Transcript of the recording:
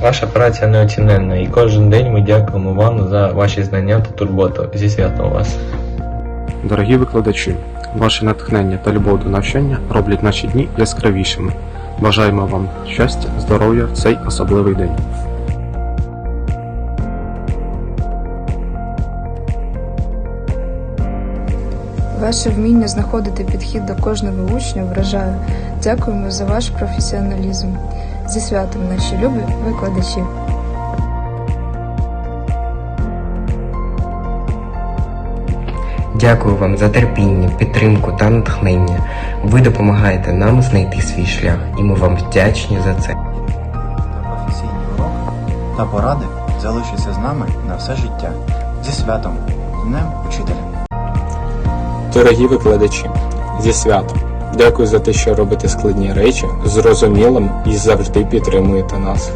Ваша праця неоціненна, і кожен день ми дякуємо вам за ваші знання та турботу. Зі святом вас! Дорогі викладачі, ваше натхнення та любов до навчання роблять наші дні яскравішими. Бажаємо вам щастя, здоров'я в цей особливий день. Ваше вміння знаходити підхід до кожного учня вражає. Дякуємо за ваш професіоналізм. Зі святом, наші любі викладачі. Дякую вам за терпіння, підтримку та натхнення. Ви допомагаєте нам знайти свій шлях, і ми вам вдячні за це. та професійні уроки та поради залишаться з нами на все життя. Зі святом, Днем Учителя! Дорогі викладачі, зі святом. Дякую за те, що робите складні речі зрозумілим і завжди підтримуєте нас.